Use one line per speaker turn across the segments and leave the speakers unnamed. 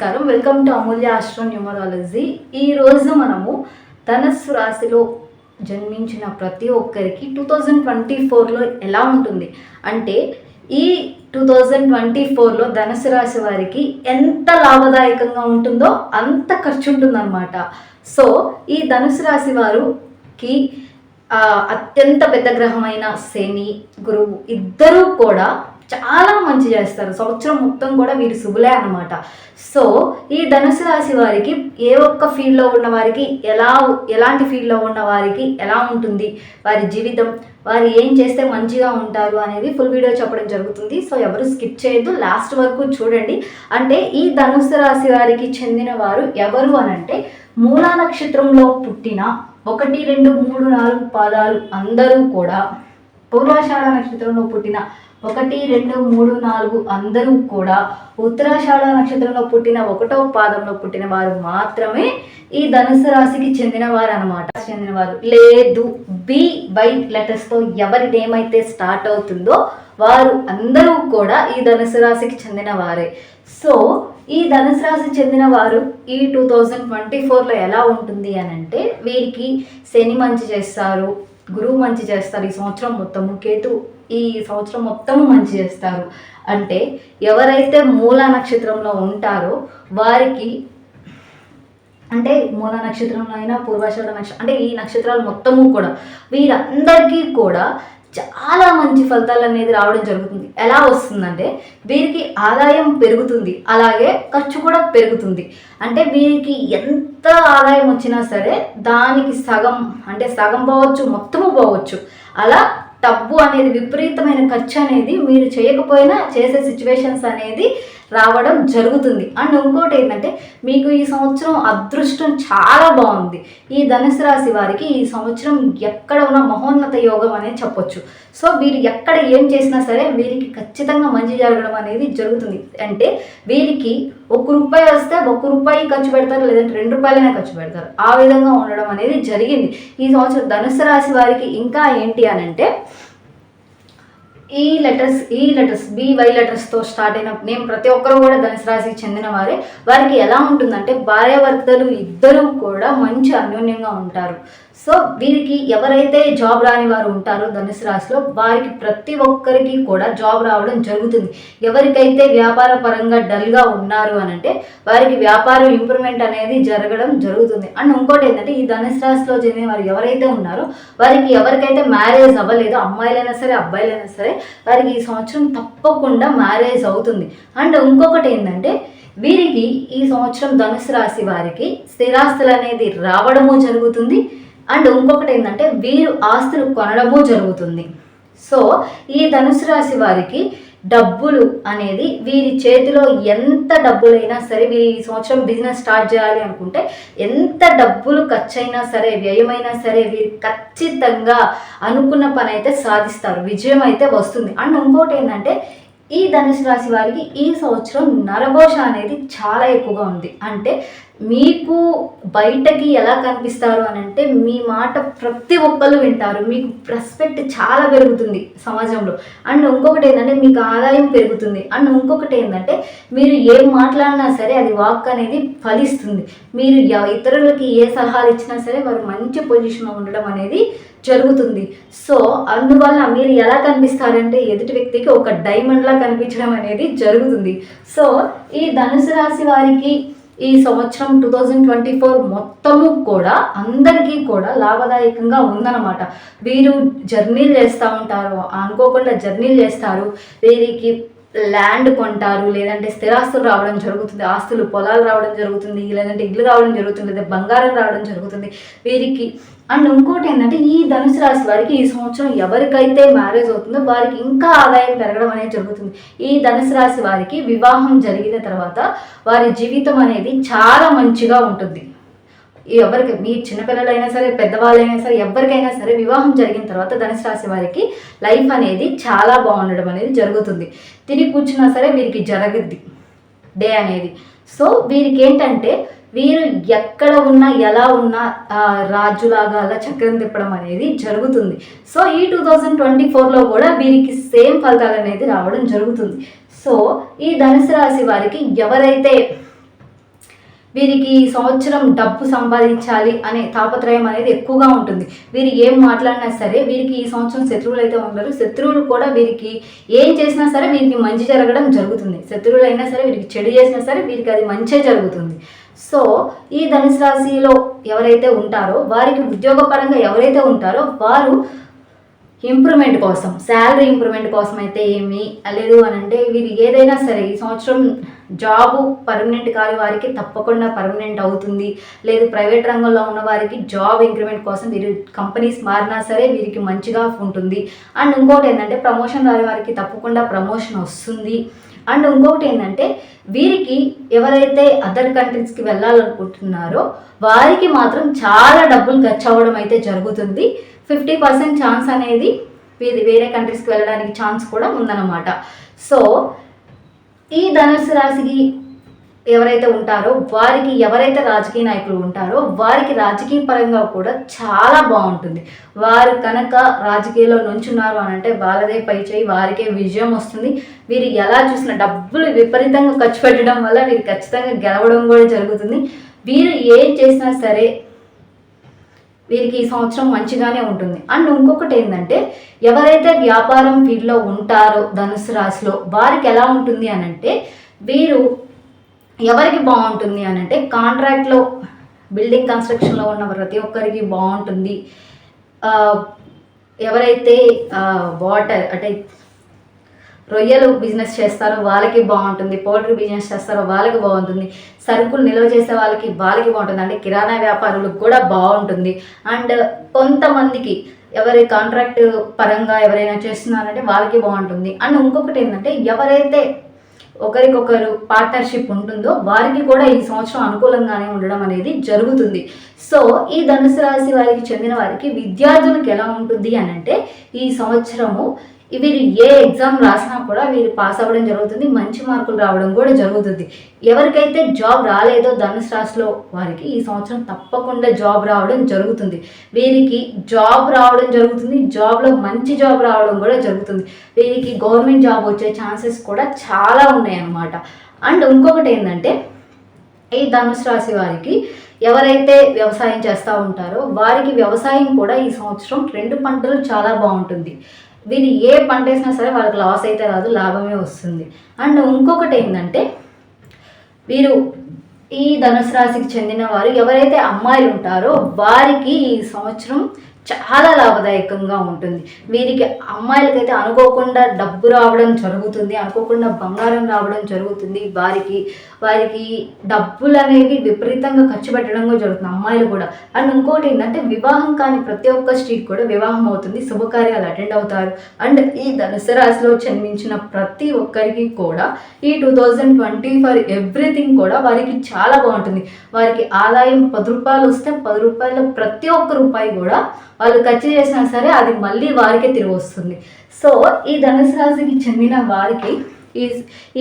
నమస్కారం. Welcome to Amulya Ashram numerology ఈ రోజు మనము ధనస్సు రాశిలో జన్మించిన ప్రతి ఒక్కరికి టూ థౌజండ్ ట్వంటీ ఫోర్లో ఎలా ఉంటుంది? అంటే ఈ టూ థౌజండ్ ట్వంటీ ఫోర్లో ధనుసు రాశి వారికి ఎంత లాభదాయకంగా ఉంటుందో అంత ఖర్చు ఉంటుందన్నమాట సో ఈ ధనుసు రాశి వారికి అత్యంత పెద్ద గ్రహమైన శని గురువు ఇద్దరూ కూడా చాలా మంచి చేస్తారు. సంవత్సరం మొత్తం కూడా వీరు శుభులే అనమాట సో ఈ ధనుసు రాశి వారికి ఏ ఒక్క ఫీల్డ్లో ఉన్న వారికి ఎలా ఎలాంటి ఫీల్డ్లో ఉన్న వారికి ఎలా ఉంటుంది వారి జీవితం వారు ఏం చేస్తే మంచిగా ఉంటారు అనేది ఫుల్ వీడియో చెప్పడం జరుగుతుంది. సో ఎవరు స్కిప్ చేయొద్దు. లాస్ట్ వరకు చూడండి. అంటే ఈ ధనుసు రాశి వారికి చెందిన వారు ఎవరు అనంటే మూలా నక్షత్రంలో పుట్టిన ఒకటి రెండు మూడు నాలుగు పాదాలు అందరూ కూడా పూర్వాషాఢ నక్షత్రంలో పుట్టిన ఒకటి రెండు మూడు నాలుగు అందరూ కూడా ఉత్తరాషాఢ నక్షత్రంలో పుట్టిన ఒకటో పాదంలో పుట్టిన వారు మాత్రమే ఈ ధనుసు రాశికి చెందిన వారు అనమాట చెందినవారు లేదు బి బై లెటర్స్తో ఎవరిది ఏమైతే స్టార్ట్ అవుతుందో వారు అందరూ కూడా ఈ ధనుసు రాశికి చెందిన వారే సో ఈ ధనుసు రాశి చెందిన వారు ఈ టూ థౌజండ్ ట్వంటీ ఫోర్లో ఎలా ఉంటుంది అని అంటే వీరికి శని మంచి చేస్తారు గురువు మంచి చేస్తారు ఈ సంవత్సరం మొత్తము కేతు ఈ సంవత్సరం మొత్తము మంచి చేస్తారు. అంటే ఎవరైతే మూల నక్షత్రంలో ఉంటారో వారికి అంటే మూల నక్షత్రంలో అయినా పూర్వాషాఢ నక్షత్రం అంటే ఈ నక్షత్రాలు మొత్తము కూడా వీరందరికీ కూడా చాలా మంచి ఫలితాలు అనేది రావడం జరుగుతుంది. ఎలా వస్తుందంటే వీరికి ఆదాయం పెరుగుతుంది. అలాగే ఖర్చు కూడా పెరుగుతుంది. అంటే వీరికి ఎంత ఆదాయం వచ్చినా సరే దానికి సగం అంటే సగం పోవచ్చు మొత్తము పోవచ్చు. అలా డబ్బు అనేది విపరీతమైన ఖర్చు అనేది మీరు చేయకపోయినా చేసే సిచ్యువేషన్స్ అనేది రావడం జరుగుతుంది. అండ్ ఇంకోటి ఏంటంటే మీకు ఈ సంవత్సరం అదృష్టం చాలా బాగుంది. ఈ ధనుసు రాశి వారికి ఈ సంవత్సరం ఎక్కడ ఉన్న మహోన్నత యోగం అనేది చెప్పొచ్చు. సో వీరు ఎక్కడ ఏం చేసినా సరే వీరికి ఖచ్చితంగా మంచి జరగడం అనేది జరుగుతుంది. అంటే వీరికి ఒక రూపాయి వస్తే ఒక రూపాయి ఖర్చు పెడతారు లేదంటే రెండు రూపాయలైనా ఖర్చు పెడతారు. ఆ విధంగా ఉండడం అనేది జరిగింది. ఈ సంవత్సరం ధనుసు రాశి వారికి ఇంకా ఏంటి అని అంటే ఈ లెటర్స్ ఈ లెటర్స్ బి వై లెటర్స్తో స్టార్ట్ అయిన నేను ప్రతి ఒక్కరు కూడా ధనుసు రాశికి చెందిన వారే. వారికి ఎలా ఉంటుందంటే భార్యాభర్తలు ఇద్దరూ కూడా మంచి అన్యోన్యంగా ఉంటారు. సో వీరికి ఎవరైతే జాబ్ రాని వారు ఉంటారో ధనుసు రాశిలో వారికి ప్రతి ఒక్కరికి కూడా జాబ్ రావడం జరుగుతుంది. ఎవరికైతే వ్యాపార పరంగా డల్గా ఉన్నారు అని అంటే వారికి వ్యాపారం ఇంప్రూవ్మెంట్ అనేది జరగడం జరుగుతుంది. అండ్ ఇంకోటి ఏంటంటే ఈ ధనుసు రాశిలో చెందిన వారు ఎవరైతే ఉన్నారో వారికి ఎవరికైతే మ్యారేజ్ అవ్వలేదో అమ్మాయిలైనా సరే అబ్బాయిలైనా సరే వారికి ఈ సంవత్సరం తప్పకుండా మ్యారేజ్ అవుతుంది. అండ్ ఇంకొకటి ఏంటంటే వీరికి ఈ సంవత్సరం ధనుసు రాశి వారికి స్థిరాస్తులు అనేది రావడము జరుగుతుంది. అండ్ ఇంకొకటి ఏంటంటే వీరు ఆస్తులు కొనడము జరుగుతుంది. సో ఈ ధనుసు రాశి వారికి డబ్బులు అనేది వీరి చేతిలో ఎంత డబ్బులైనా సరే వీరి ఈ సంవత్సరం బిజినెస్ స్టార్ట్ చేయాలి అనుకుంటే ఎంత డబ్బులు ఖర్చు అయినా సరే వ్యయమైనా సరే వీరు ఖచ్చితంగా అనుకున్న పని అయితే సాధిస్తారు విజయం అయితే వస్తుంది. అండ్ ఇంకోటి ఏంటంటే ఈ ధనుసు రాశి వారికి ఈ సంవత్సరం నరఘోష అనేది చాలా ఎక్కువగా ఉంది. అంటే మీకు బయటకి ఎలా కనిపిస్తారు అని అంటే మీ మాట ప్రతి ఒక్కరు వింటారు. మీకు రెస్పెక్ట్ చాలా పెరుగుతుంది సమాజంలో. అండ్ ఇంకొకటి ఏంటంటే మీకు ఆదాయం పెరుగుతుంది. అండ్ ఇంకొకటి ఏంటంటే మీరు ఏం మాట్లాడినా సరే అది వాక్ అనేది ఫలిస్తుంది. మీరు ఇతరులకి ఏ సలహాలు ఇచ్చినా సరే వారు మంచి పొజిషన్లో ఉండడం అనేది జరుగుతుంది. సో అందువల్ల మీరు ఎలా కనిపిస్తారంటే ఎదుటి వ్యక్తికి ఒక డైమండ్లా కనిపించడం అనేది జరుగుతుంది. సో ఈ ధనుసు రాశి వారికి ఈ సంవత్సరం టూ థౌజండ్ ట్వంటీ ఫోర్ మొత్తము కూడా అందరికీ కూడా లాభదాయకంగా ఉందన్నమాట. వీరు జర్నీలు చేస్తూ ఉంటారు. అనుకోకుండా జర్నీలు చేస్తారు. వీరికి ల్యాండ్ కొంటారు. లేదంటే స్థిరాస్తులు రావడం జరుగుతుంది. ఆస్తులు పొలాలు రావడం జరుగుతుంది. లేదంటే ఇల్లు రావడం జరుగుతుంది. లేదా బంగారం రావడం జరుగుతుంది. వీరికి అండ్ ఇంకోటి ఏంటంటే ఈ ధనుసు రాశి వారికి ఈ సంవత్సరం ఎవరికైతే మ్యారేజ్ అవుతుందో వారికి ఇంకా ఆదాయం పెరగడం అనేది జరుగుతుంది. ఈ ధనుసు రాశి వారికి వివాహం జరిగిన తర్వాత వారి జీవితం అనేది చాలా మంచిగా ఉంటుంది. ఎవరికి మీ చిన్నపిల్లలైనా సరే పెద్దవాళ్ళైనా సరే ఎవరికైనా సరే వివాహం జరిగిన తర్వాత ధనుసు రాశి వారికి లైఫ్ అనేది చాలా బాగుండడం అనేది జరుగుతుంది. తిరిగి కూర్చున్నా సరే వీరికి జరగద్ది డే అనేది. సో వీరికి ఏంటంటే వీరు ఎక్కడ ఉన్నా ఎలా ఉన్నా రాజులాగా అలా చక్రం తిప్పడం అనేది జరుగుతుంది. సో ఈ టూ థౌజండ్ ట్వంటీ ఫోర్లో కూడా వీరికి సేమ్ ఫలితాలు అనేది రావడం జరుగుతుంది. సో ఈ ధనుసు రాశి వారికి ఎవరైతే వీరికి ఈ సంవత్సరం డబ్బు సంపాదించాలి అనే తాపత్రయం అనేది ఎక్కువగా ఉంటుంది. వీరు ఏం మాట్లాడినా సరే వీరికి ఈ సంవత్సరం శత్రువులు అయితే ఉండరు. శత్రువులు కూడా వీరికి ఏం చేసినా సరే వీరికి మంచి జరగడం జరుగుతుంది. శత్రువులైనా సరే వీరికి చెడు చేసినా సరే వీరికి అది మంచే జరుగుతుంది. సో ఈ ధనుసు రాశిలో ఎవరైతే ఉంటారో వారికి ఉద్యోగపరంగా ఎవరైతే ఉంటారో వారు ఇంప్రూవ్మెంట్ కోసం శాలరీ ఇంప్రూవ్మెంట్ కోసం అయితే ఏమి లేదు అని అంటే వీరు ఏదైనా సరే ఈ సంవత్సరం జాబు పర్మనెంట్ కాని వారికి తప్పకుండా పర్మనెంట్ అవుతుంది. లేదు ప్రైవేట్ రంగంలో ఉన్న వారికి జాబ్ ఇంక్రిమెంట్ కోసం వీరు కంపెనీస్ మారినా సరే వీరికి మంచిగా ఉంటుంది. అండ్ ఇంకోటి ఏంటంటే ప్రమోషన్ రాని వారికి తప్పకుండా ప్రమోషన్ వస్తుంది. అండ్ ఇంకొకటి ఏంటంటే వీరికి ఎవరైతే అదర్ కంట్రీస్కి వెళ్ళాలనుకుంటున్నారో వారికి మాత్రం చాలా డబ్బులు ఖర్చు అవ్వడం అయితే జరుగుతుంది. ఫిఫ్టీ పర్సెంట్ ఛాన్స్ అనేది వీరి వేరే కంట్రీస్కి వెళ్ళడానికి ఛాన్స్ కూడా ఉందన్నమాట. సో ఈ ధనుసు రాశికి ఎవరైతే ఉంటారో వారికి ఎవరైతే రాజకీయ నాయకులు ఉంటారో వారికి రాజకీయ పరంగా కూడా చాలా బాగుంటుంది. వారు కనుక రాజకీయాల్లో నుంచున్నారు అని అంటే వాళ్ళదే పై చేయి వారికే విజయం వస్తుంది. వీరు ఎలా చూసిన డబ్బులు విపరీతంగా ఖర్చు పెట్టడం వల్ల వీరు ఖచ్చితంగా గెలవడం కూడా జరుగుతుంది. వీరు ఏం చేసినా సరే వీరికి ఈ సంవత్సరం మంచిగానే ఉంటుంది. అండ్ ఇంకొకటి ఏంటంటే ఎవరైతే వ్యాపారం ఫీల్డ్లో ఉంటారో ధనుసు రాశిలో వారికి ఎలా ఉంటుంది అనంటే వీరు ఎవరికి బాగుంటుంది అని అంటే కాంట్రాక్ట్లో బిల్డింగ్ కన్స్ట్రక్షన్లో ఉన్న ప్రతి ఒక్కరికి బాగుంటుంది. ఎవరైతే వాటర్ అంటే రొయ్యలు బిజినెస్ చేస్తారో వాళ్ళకి బాగుంటుంది పౌల్ట్రీ బిజినెస్ చేస్తారో వాళ్ళకి బాగుంటుంది సరుకులు నిల్వ చేసే వాళ్ళకి వాళ్ళకి బాగుంటుంది అంటే కిరాణా వ్యాపారులకు కూడా బాగుంటుంది. అండ్ కొంతమందికి ఎవరి కాంట్రాక్ట్ పరంగా ఎవరైనా చేస్తున్నారంటే వాళ్ళకి బాగుంటుంది. అండ్ ఇంకొకటి ఏంటంటే ఎవరైతే ఒకరికొకరు పార్ట్నర్షిప్ ఉంటుందో వారికి కూడా ఈ సంవత్సరం అనుకూలంగానే ఉండడం అనేది జరుగుతుంది. సో ఈ ధనుసు రాశి వారికి చెందిన వారికి విద్యార్థులకు ఎలా ఉంటుంది అని అంటే ఈ సంవత్సరము వీరు ఏ ఎగ్జామ్ రాసినా కూడా వీరు పాస్ అవ్వడం జరుగుతుంది మంచి మార్కులు రావడం కూడా జరుగుతుంది. ఎవరికైతే జాబ్ రాలేదో ధనుసు రాశిలో వారికి ఈ సంవత్సరం తప్పకుండా జాబ్ రావడం జరుగుతుంది. వీరికి జాబ్ రావడం జరుగుతుంది జాబ్లో మంచి జాబ్ రావడం కూడా జరుగుతుంది. వీరికి గవర్నమెంట్ జాబ్ వచ్చే ఛాన్సెస్ కూడా చాలా ఉన్నాయన్నమాట. అండ్ ఇంకొకటి ఏంటంటే ఈ ధనుసు రాశి వారికి ఎవరైతే వ్యవసాయం చేస్తూ ఉంటారో వారికి వ్యవసాయం కూడా ఈ సంవత్సరం రెండు పంటలు చాలా బాగుంటుంది. వీళ్ళు ఏ పంట వేసినా సరే వాళ్ళకి లాస్ అయితే రాదు లాభమే వస్తుంది. అండ్ ఇంకొకటి ఏంటంటే వీరు ఈ ధనుసు రాశికి చెందిన వారు ఎవరైతే అమ్మాయిలు ఉంటారో వారికి ఈ సంవత్సరం చాలా లాభదాయకంగా ఉంటుంది. వీరికి అమ్మాయిలకైతే అనుకోకుండా డబ్బు రావడం జరుగుతుంది అనుకోకుండా బంగారం రావడం జరుగుతుంది. వారికి వారికి డబ్బులు అనేవి విపరీతంగా ఖర్చు పెట్టడం జరుగుతుంది అమ్మాయిలు కూడా. అండ్ ఇంకోటి ఏంటంటే వివాహం కాని ప్రతి ఒక్క స్ట్రీట్ కూడా వివాహం అవుతుంది శుభకార్యాలు అటెండ్ అవుతారు. అండ్ ఈ ధనుసు రాశిలో జన్మించిన ప్రతి ఒక్కరికి కూడా ఈ two thousand twenty four everything కూడా వారికి చాలా బాగుంటుంది. వారికి ఆదాయం పది రూపాయలు వస్తే పది రూపాయల ప్రతి ఒక్క రూపాయి కూడా వాళ్ళు ఖర్చు చేసినా సరే అది మళ్ళీ వారికే తిరిగి వస్తుంది. సో ఈ ధనుసు రాశికి చెందిన వారికి ఈ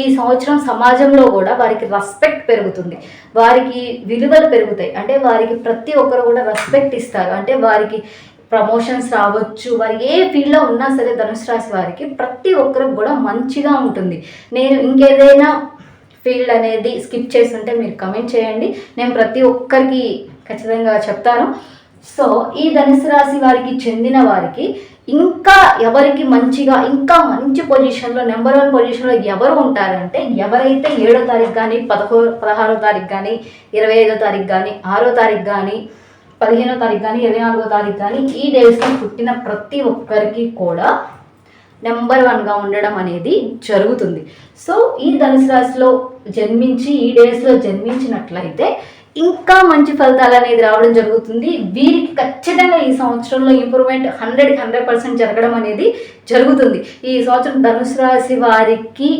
ఈ సంవత్సరం సమాజంలో కూడా వారికి రెస్పెక్ట్ పెరుగుతుంది. వారికి విలువలు పెరుగుతాయి. అంటే వారికి ప్రతి ఒక్కరు కూడా రెస్పెక్ట్ ఇస్తారు. అంటే వారికి ప్రమోషన్స్ రావచ్చు. వారు ఏ ఫీల్డ్లో ఉన్నా సరే ధనుసు రాశి వారికి ప్రతి ఒక్కరికి కూడా మంచిగా ఉంటుంది. నేను ఇంకేదైనా ఫీల్డ్ అనేది స్కిప్ చేసి ఉంటే మీరు కమెంట్ చేయండి. నేను ప్రతి ఒక్కరికి ఖచ్చితంగా చెప్తాను. సో ఈ ధనుసు రాశి వారికి చెందిన వారికి ఇంకా ఎవరికి మంచిగా ఇంకా మంచి పొజిషన్లో నెంబర్ వన్ పొజిషన్లో ఎవరు ఉంటారంటే ఎవరైతే ఏడో తారీఖు కానీ పదహో పదహారో తారీఖు కానీ ఇరవై ఐదో తారీఖు కానీ ఆరో తారీఖు కానీ పదిహేనో తారీఖు కానీ ఇరవై నాలుగో తారీఖు కానీ ఈ డేస్లో పుట్టిన ప్రతి ఒక్కరికి కూడా నెంబర్ వన్గా ఉండడం అనేది జరుగుతుంది. సో ఈ ధనుసు రాశిలో జన్మించి ఈ డేస్లో జన్మించినట్లయితే ఇంకా మంచి ఫలితాలు అనేది రావడం జరుగుతుంది. వీరికి ఖచ్చితంగా ఈ సంవత్సరంలో ఇంప్రూవ్మెంట్ హండ్రెడ్కి హండ్రెడ్ పర్సెంట్ జరగడం అనేది జరుగుతుంది. ఈ సంవత్సరం ధనుసు రాశి వారికి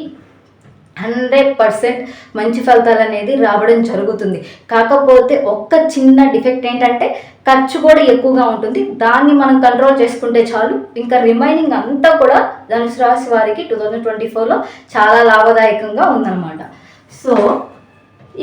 హండ్రెడ్ పర్సెంట్ మంచి ఫలితాలు అనేది రావడం జరుగుతుంది. కాకపోతే ఒక్క చిన్న డిఫెక్ట్ ఏంటంటే ఖర్చు కూడా ఎక్కువగా ఉంటుంది. దాన్ని మనం కంట్రోల్ చేసుకుంటే చాలు. ఇంకా రిమైనింగ్ అంతా కూడా ధనుసు రాశి వారికి టూ థౌజండ్ ట్వంటీ ఫోర్లో చాలా లాభదాయకంగా ఉందన్నమాట. సో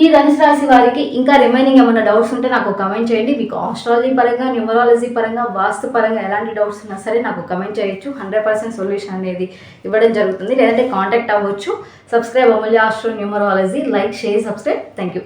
ఈ ధనుసు రాశి వారికి ఇంకా రిమైనింగ్ ఏమైనా డౌట్స్ ఉంటే నాకు కమెంట్ చేయండి. మీకు ఆస్ట్రాలజీ పరంగా న్యూమరాలజీ పరంగా వాస్తు పరంగా ఎలాంటి డౌట్స్ ఉన్నా సరే నాకు కమెంట్ చేయొచ్చు. హండ్రెడ్ పర్సెంట్ సొల్యూషన్ అనేది ఇవ్వడం జరుగుతుంది. లేదంటే కాంటాక్ట్ అవ్వచ్చు. Subscribe Amulya astro numerology like share subscribe thank you